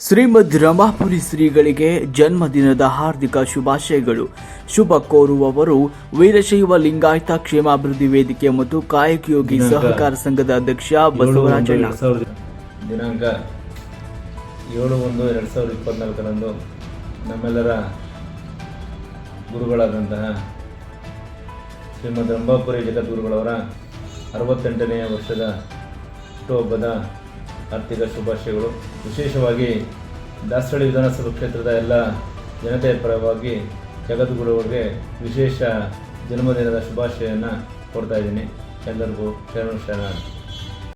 ಶ್ರೀಮದ್ ರಮಾಪುರಿ ಶ್ರೀಗಳಿಗೆ ಜನ್ಮದಿನದ ಹಾರ್ದಿಕ ಶುಭಾಶಯಗಳು. ಶುಭ ಕೋರುವವರು ವೀರಶೈವ ಲಿಂಗಾಯತ ಕ್ಷೇಮಾಭಿವೃದ್ಧಿ ವೇದಿಕೆ ಮತ್ತು ಕಾಯಕಯೋಗಿ ಸಹಕಾರ ಸಂಘದ ಅಧ್ಯಕ್ಷ ಬಸವರಾಜ ದಿನಾಂಕ ಏಳು ಒಂದು ಎರಡು ಸಾವಿರದ ಇಪ್ಪತ್ನಾಲ್ಕರಂದು ನಮ್ಮೆಲ್ಲರ ಗುರುಗಳಾದಂತಹ ಶ್ರೀಮದ್ ರಂಭಾಪುರಿ ಜಗದ್ಗುರುಗಳವರ ಅರವತ್ತೆಂಟನೆಯ ವರ್ಷದ ಹುಟ್ಟುಹಬ್ಬದ ಆರ್ಥಿಕ ಶುಭಾಶಯಗಳು. ವಿಶೇಷವಾಗಿ ದಾಸರಳ್ಳಿ ವಿಧಾನಸಭಾ ಕ್ಷೇತ್ರದ ಎಲ್ಲ ಜನತೆಯ ಪರವಾಗಿ ಜಗದ್ಗುರುಗಳಿಗೆ ವಿಶೇಷ ಜನ್ಮದಿನದ ಶುಭಾಶಯವನ್ನು ಕೊಡ್ತಾ ಇದ್ದೀನಿ. ಎಲ್ಲರಿಗೂ ಶರಣ ಶರಣ